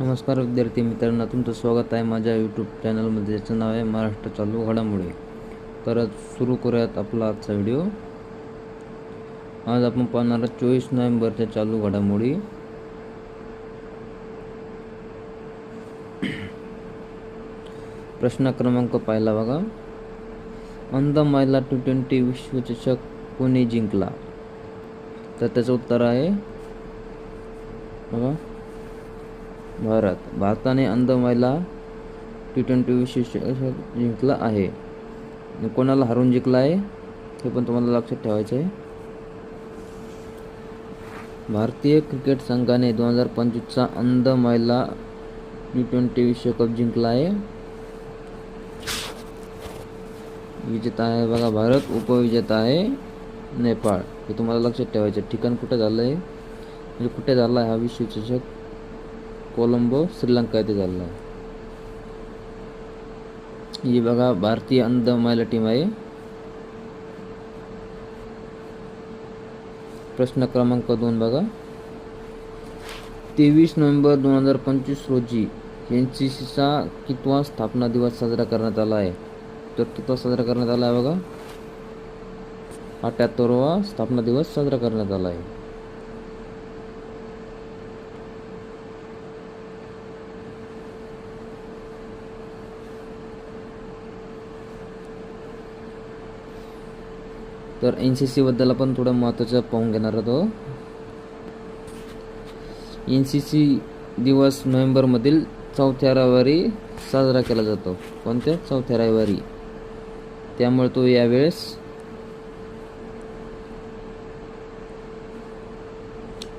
नमस्कार विद्यार्थी मित्रांनो तुमचं स्वागत आहे माझ्या यूट्यूब चॅनलमध्ये ज्याचं नाव आहे महाराष्ट्र चालू घडामोडी. तर सुरू करूयात आपला आजचा व्हिडिओ आज आपण पाहणार आहोत चोवीस नोव्हेंबरच्या चालू घडामोडी. प्रश्न क्रमांक पाहिला बघा. अंध मायला टू ट्वेंटी विश्वचषक कोणी जिंकला? तर त्याचं उत्तर आहे बघा. भारत भारताने अंध महिला टी ट्वेंटी विश्वचषक जिंकला आहे. कोणाला हरून जिंकला आहे हे पण तुम्हाला लक्षात ठेवायचं आहे. भारतीय क्रिकेट संघाने दोन हजार पंचवीसचा अंध महिला टी ट्वेंटी विश्वकप जिंकला आहे. विजेता आहे बघा भारत उपविजेता आहे नेपाळ. हे तुम्हाला लक्षात ठेवायचं आहे. ठिकाण कुठे झालं आहे म्हणजे कुठे झाला आहे हा विश्वचषक? कोलंबो श्रीलंका येथे झालेला आहे ही बघा भारतीय अंध महिला टीम आहे. प्रश्न क्रमांक दोन बघा. तेवीस नोव्हेंबर दोन हजार पंचवीस रोजी एन सी सीचा कितवा स्थापना दिवस साजरा करण्यात आला आहे? तर कितवा साजरा करण्यात आला आहे बघा? अठ्याहत्तरवा स्थापना दिवस साजरा करण्यात आला आहे. तर एन सी सीबद्दल आपण थोडं महत्त्वाचं पाहून घेणार आहोत. एन सी सी दिवस नोव्हेंबरमधील चौथ्या रविवारी साजरा केला जातो. कोणत्या? चौथ्या रविवारी. त्यामुळे तो यावेळेस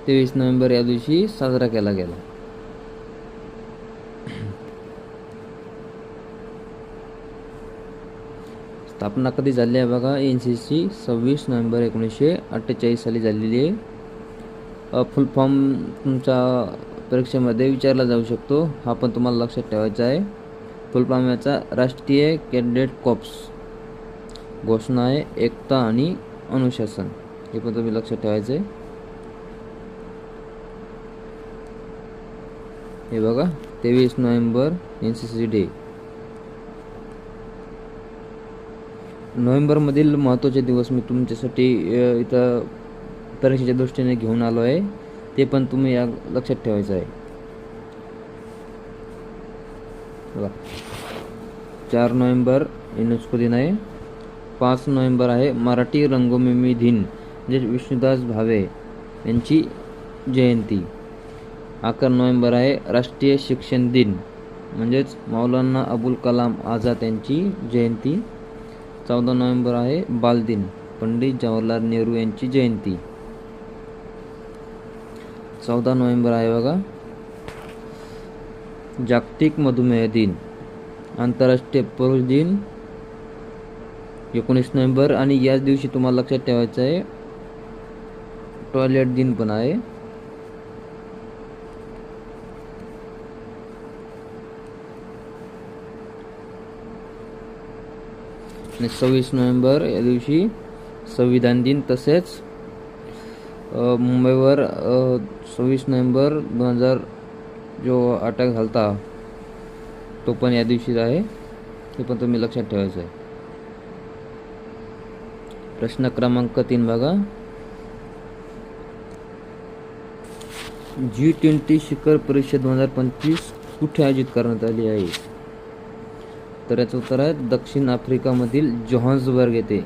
तेवीस नोव्हेंबर या दिवशी साजरा केला गेला. स्थापना कधी झाली आहे बघा? एन सी सी सव्वीस नोव्हेंबर एकोणीसशे अठ्ठेचाळीस साली झालेली आहे. फुल फॉर्म तुमच्या परीक्षेमध्ये विचारला जाऊ शकतो. हा पण तुम्हाला लक्षात ठेवायचा आहे. फुल फॉर्म याचा राष्ट्रीय कॅडेट कॉप्स घोषणा आहे एकता आणि अनुशासन. हे पण तुम्ही लक्षात ठेवायचं आहे. हे बघा तेवीस नोव्हेंबर एन सी सी डे नोव्हेंबरमधील महत्त्वाचे दिवस मी तुमच्यासाठी इथं परीक्षेच्या दृष्टीने घेऊन आलो आहे. ते पण तुम्ही या लक्षात ठेवायचं आहे. चार नोव्हेंबर युनेस्को दिन आहे. पाच नोव्हेंबर आहे मराठी रंगभूमी दिन म्हणजे विष्णुदास भावे यांची जयंती. अकरा नोव्हेंबर आहे राष्ट्रीय शिक्षण दिन म्हणजेच मौलाना अबुल कलाम आझाद यांची जयंती. चौदा नोव्हेंबर आहे बालदिन. पंडित जवाहरलाल नेहरू यांची जयंती. चौदा नोव्हेंबर आहे बघा. जागतिक मधुमेह दिन. आंतरराष्ट्रीय पुरुष दिन. एकोणीस नोव्हेंबर आणि याच दिवशी तुम्हाला लक्षात ठेवायचं आहे. टॉयलेट दिन पण आहे. आणि सव्वीस नोव्हेंबर या दिवशी संविधान दिन तसेच मुंबईवर सव्वीस नोव्हेंबर दोन हजार जो अटॅक झालता तो पण या दिवशीच आहे. हे पण तुम्ही लक्षात ठेवायचं आहे. प्रश्न क्रमांक तीन बघा. जी ट्वेंटी शिखर परिषद दोन हजार पंचवीस कुठे आयोजित करण्यात आली आहे? तर याचं उत्तर आहे. दक्षिण आफ्रिकामधील जोहान्सबर्ग येथे.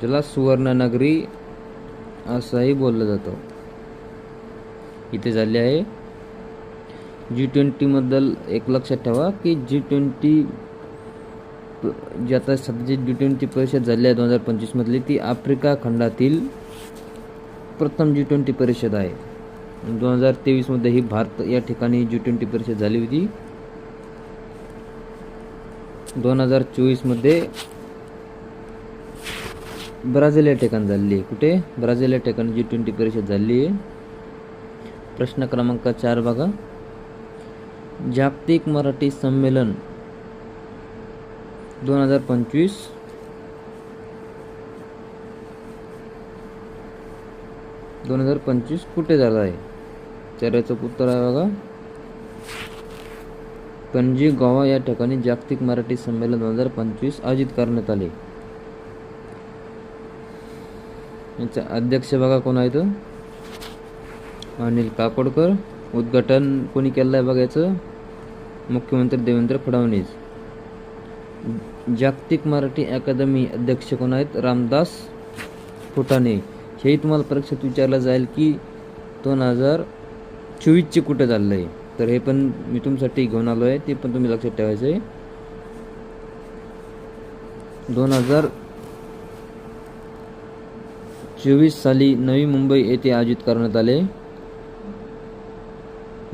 ज्याला सुवर्णनगरी असंही बोललं जातं. इथे झाले आहे. जी ट्वेंटीबद्दल एक लक्षात ठेवा की जी ट्वेंटी जी आता सध्याची जी ट्वेंटी परिषद झाली आहे दोन हजार पंचवीसमधली ती आफ्रिका खंडातील प्रथम जी ट्वेंटी परिषद आहे. दोन हजार तेवीसमध्ये ही भारत या ठिकाणी जी ट्वेंटी परिषद झाली होती. दोन हजार चोवीसमध्ये ब्राझील या ठिकाणी झालेली आहे. कुठे? ब्राझील या ठिकाणी जी ट्वेंटी परिषद झाली आहे. प्रश्न क्रमांक चार बघा. जागतिक मराठी संमेलन दोन हजार पंचवीस. दोन हजार पंचवीस कुठे झाला आहे? तर याचं उत्तर आहे बघा. पणजी गोवा या ठिकाणी जागतिक मराठी संमेलन दोन हजार पंचवीस आयोजित करण्यात आले. याचा अध्यक्ष बघा कोण आहे तो अनिल काकोडकर. उद्घाटन कोणी केलं आहे बघा याचं? मुख्यमंत्री देवेंद्र फडणवीस. जागतिक मराठी अकादमी अध्यक्ष कोण आहेत? रामदास फुटाणे. हेही तुम्हाला परीक्षेत विचारलं जाईल की दोन हजार चोवीसचे कुठं चाललं आहे तर हे पण मी तुमच्यासाठी घेऊन आलो आहे ते पण तुम्ही लक्षात ठेवायचं आहे दोन हजार चोवीस साली नवी मुंबई येथे आयोजित करण्यात आले.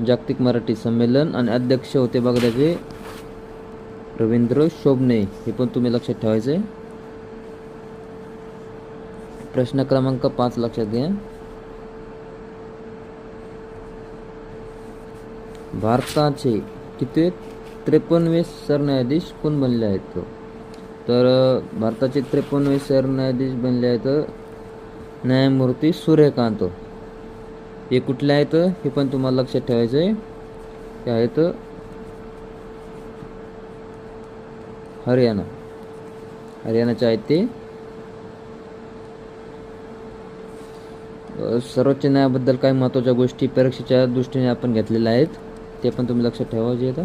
जागतिक मराठी संमेलन आणि अध्यक्ष होते बघा त्याचे रवींद्र शोभणे हे पण तुम्ही लक्षात ठेवायचे प्रश्न क्रमांक पाच लक्षात घ्या. भारताचे किती? त्रेपन्नवे सरन्यायाधीश कोण बनले आहेत? तर भारताचे त्रेपन्नवे सरन्यायाधीश बनले आहेत न्यायमूर्ती सूर्यकांत. हे कुठले आहेत? हे पण तुम्हाला लक्षात ठेवायचं आहे. ते आहेत हरियाणा. हरियाणाचे आहेत ते. सर्वोच्च न्यायाबद्दल काही महत्त्वाच्या गोष्टी परीक्षेच्या दृष्टीने आपण घेतलेल्या आहेत. ते पण तुम्ही लक्षात ठेवायचे हो, आता.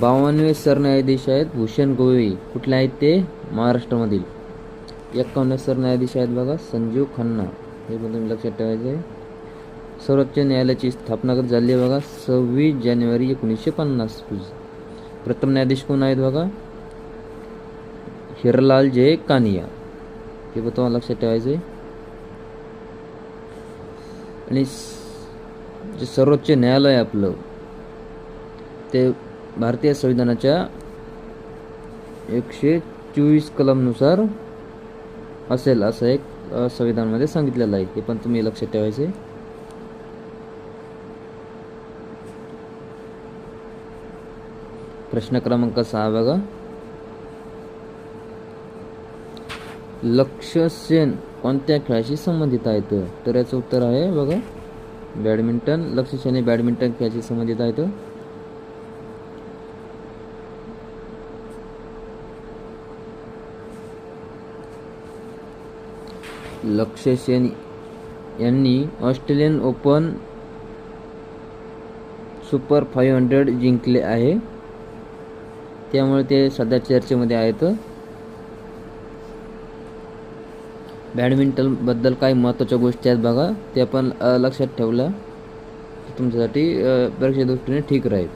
बावन्नवे सरन्यायाधीश आहेत भूषण गोगोई कुठले आहेत ते? महाराष्ट्रामधील. एकावन्न सरन्यायाधीश आहेत बघा संजीव खन्ना. हे पण तुम्ही लक्षात ठेवायचे सर्वोच्च न्यायालयाची स्थापना कधी झाली आहे बघा? सव्वीस जानेवारी एकोणीसशे पन्नास प्रथम न्यायाधीश कोण आहेत बघा? हिरलाल जे कानिया. हे पण तुम्हाला लक्षात ठेवायचं आहे आणि जे सर्वोच्च न्यायालय आपलं ते भारतीय संविधानाच्या एकशे चोवीस कलमनुसार असेल असं एक संविधानमध्ये संविधानामध्ये सांगितलेलं आहे. हे पण तुम्ही लक्षात ठेवायचे. प्रश्न क्रमांक सहा बघा. लक्ष सेन कोणत्या खेळाशी संबंधित आहेत? तर याचं उत्तर आहे बघा. बॅडमिंटन लक्ष बॅडमिंटन खेळाशी संबंधित आहेत लक्ष सेन यांनी Australian open super five hundred जिंकले आहे. त्यामुळे ते सध्या चर्चेमध्ये आहेत बॅडमिंटनबद्दल काही महत्त्वाच्या गोष्टी आहेत बघा. ते आपण लक्षात ठेवल्या तुमच्यासाठी परीक्षा परीक्षे दृष्टीने ठीक राहील.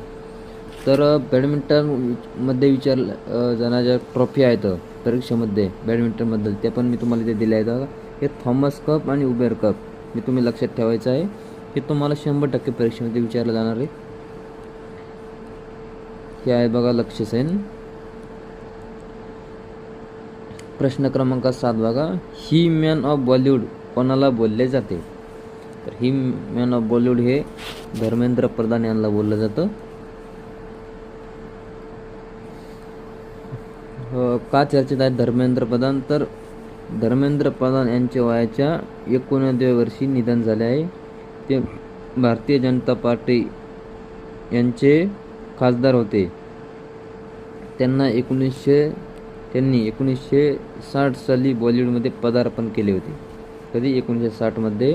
तर बॅडमिंटनमध्ये विचार अ, जाणाऱ्या ट्रॉफी आहेत परीक्षेमध्ये बॅडमिंटनबद्दल. ते पण मी तुम्हाला इथे दिले आहेत बघा. हे थॉमस कप आणि उबेर कप. हे तुम्ही लक्षात ठेवायचं आहे. हे तुम्हाला शंभर टक्के परीक्षेमध्ये विचारलं जाणार आहे. हे आहे बघा लक्ष सेन. प्रश्न क्रमांक सात बघा. ही मॅन ऑफ बॉलिवूड कोणाला बोलले जाते? तर ही मॅन ऑफ बॉलिवूड हे धर्मेंद्र प्रधान यांना बोललं जातं. का चर्चेत आहेत धर्मेंद्र प्रधान? तर धर्मेंद्र प्रधान यांच्या वयाच्या एकोणव्या वर्षी निधन झाले आहे. ते भारतीय जनता पार्टी यांचे खासदार होते. त्यांना एकोणीसशे त्यांनी एकोणीसशे साठ साली बॉलिवूडमध्ये पदार्पण केले होते. कधी? एकोणीसशे साठमध्ये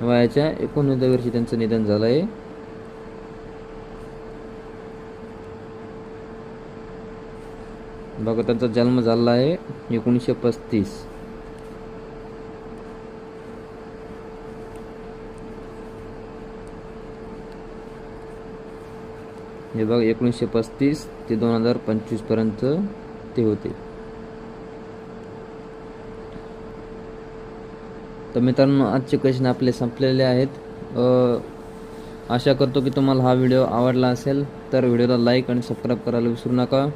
वयाच्या एकोणव्या वर्षी त्यांचं निधन झालं आहे बघा त्यांचा जन्म झाला आहे एकोणीसशे पस्तीस. हे बघा एकोणीसशे पस्तीस ते दोन हजार पंचवीसपर्यंत ते होते. तर मित्रांनो आजचे क्वेश्चन आपले संपलेले आहेत. आशा करतो की तुम्हाला हा व्हिडिओ आवडला असेल तर व्हिडिओला लाईक आणि सबस्क्राईब करायला विसरू नका.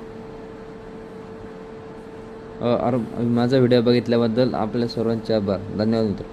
माझा व्हिडिओ बघितल्याबद्दल आपल्या सर्वांचे आभार. धन्यवाद मित्र.